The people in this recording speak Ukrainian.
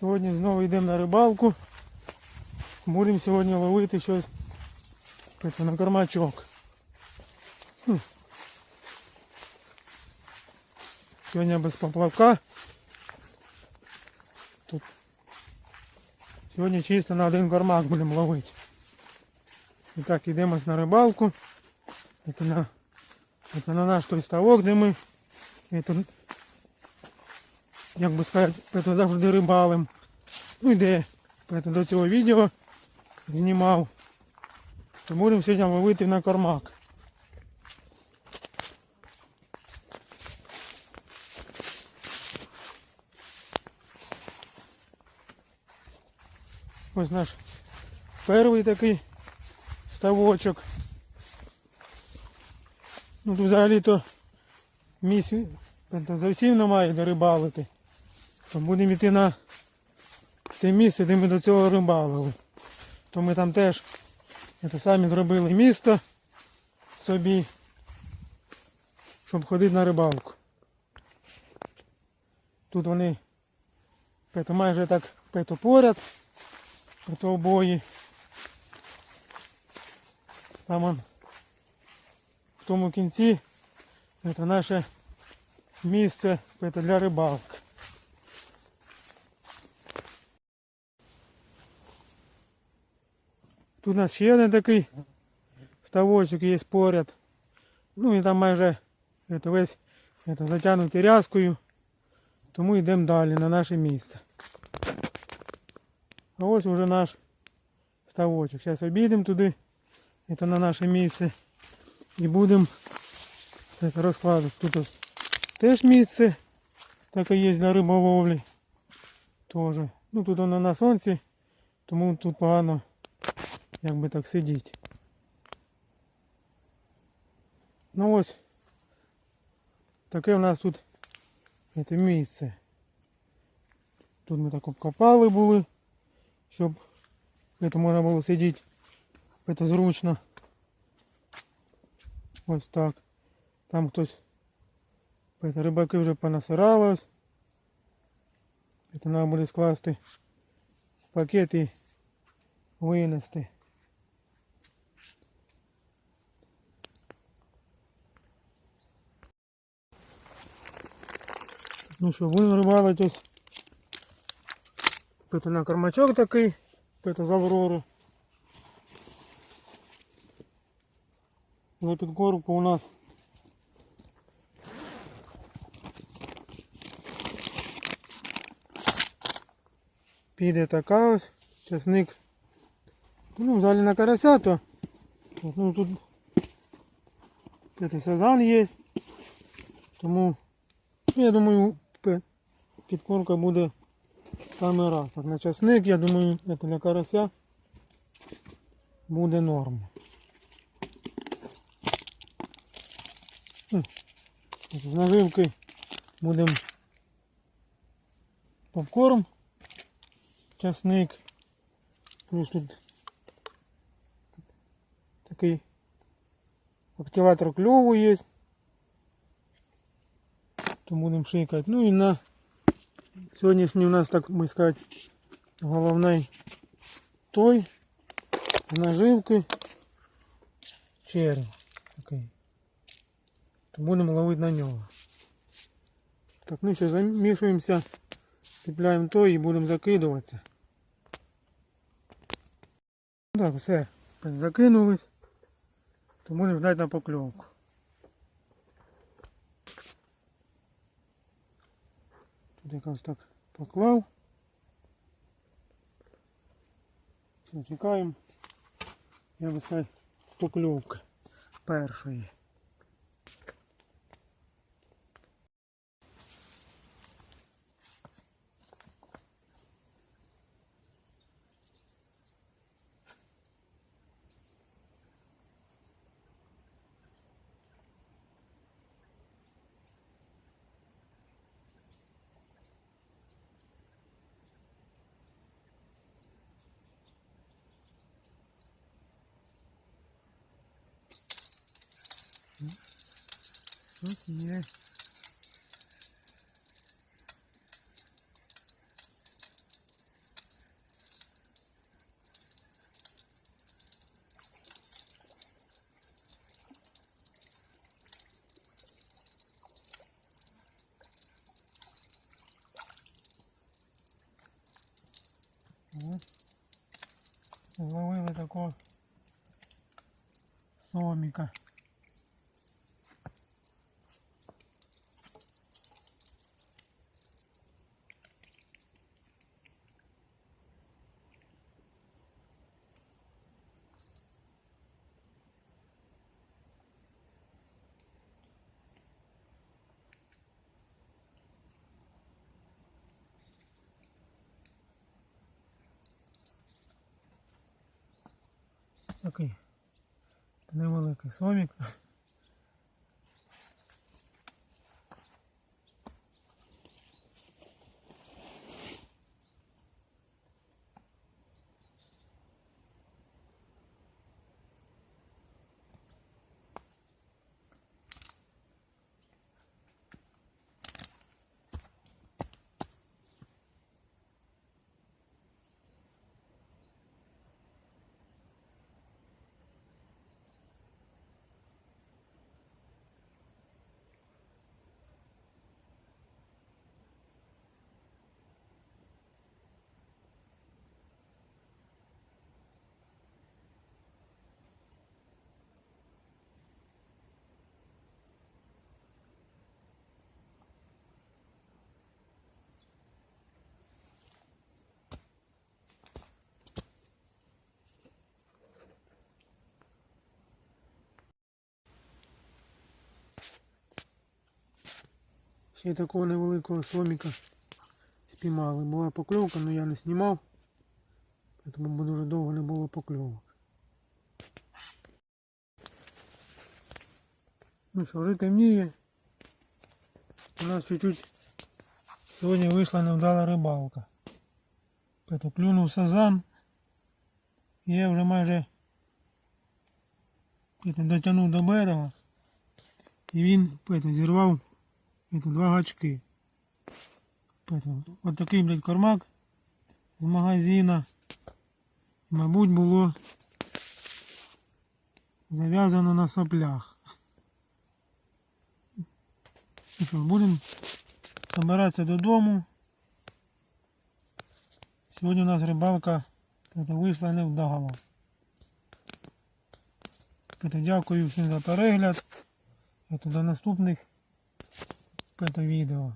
Сьогодні знову йдемо на рибалку. Будемо сьогодні ловити щось це, на кормачок. Хм. Сьогодні без поплавка. Тут. Сьогодні чисто на один кормак будемо ловити. І так йдемо на рибалку. Це на, на наш той ставок, де ми це, як би сказати, завжди рибалим. Ну і де це, до цього відео знімав. То будемо сьогодні ловити на кормак. Ось наш перший такий ставочок. Ну тут взагалі-то місць тобто зовсім немає де рибалити. То будемо йти на те місце, де ми до цього рибалили. То ми там теж це, самі зробили місто собі, щоб ходити на рибалку. Тут вони пето, майже так пето, поряд, пето обої. Там он, в тому кінці це наше місце пето, для рибалки. Тут у нас ще один такий ставочок є поряд. Ну і там майже это, весь это, затягнутий рязкою. Тому йдемо далі на наше місце. А ось уже наш ставочок. Зараз обійдемо туди, це на наше місце. І будемо это, розкладати. Тут ось теж місце таке є для риболовлі. Тоже. Ну тут воно на сонці, тому тут погано як би так сидіти. Ну ось таке у нас тут це місце. Тут ми так обкопали були, щоб це можна було сидіти це зручно. Ось так. Там хтось це, рибаки вже понасиралось. Це треба буде скласти в пакет і винести. Ну що, будемо рибалити ось. Пити на кормачок такий, пити з Аврору. За підкормку у нас піде така ось, часник. Ну, взагалі на карася, то ну, тут це сазан є. Тому Ну, я думаю, підкормка буде саме раз. Так, на часник, я думаю, як для карася буде норм. З наживки будемо попкорм, часник, плюс тут такий активатор кльову є то будемо шикати. Ну і на сьогоднішній у нас, так би сказати, головний той з наживки червь такий. То будемо ловити на нього. Так, ну що, замішуємося, цепляємо той і будемо закидуватися. Так, все, закинулись, то будемо ждати на покльовку. Якось так поклав. Чекаємо. Я би сказав, покльовки першої. Ну, тут є. Такого соміка. Такий невеликий сомік. Ще такого невеликого соміка спіймали. Була покльовка, але я не знімав. Тому дуже довго не було покльовок. Ну що, вже темніє. У нас чуть-чуть сьогодні вийшла невдала рибалка. Пето клюнув сазан. Я вже майже дотягнув до берега. І він пето, зірвав пето, два гачки. Пето, от такий, блядь, кормак з магазина. Мабуть, було зав'язано на соплях. Ну що, будемо збиратися додому. Сьогодні у нас рибалка это, вийшла невдало. Это, дякую всім за перегляд. Это, до наступних это, відео.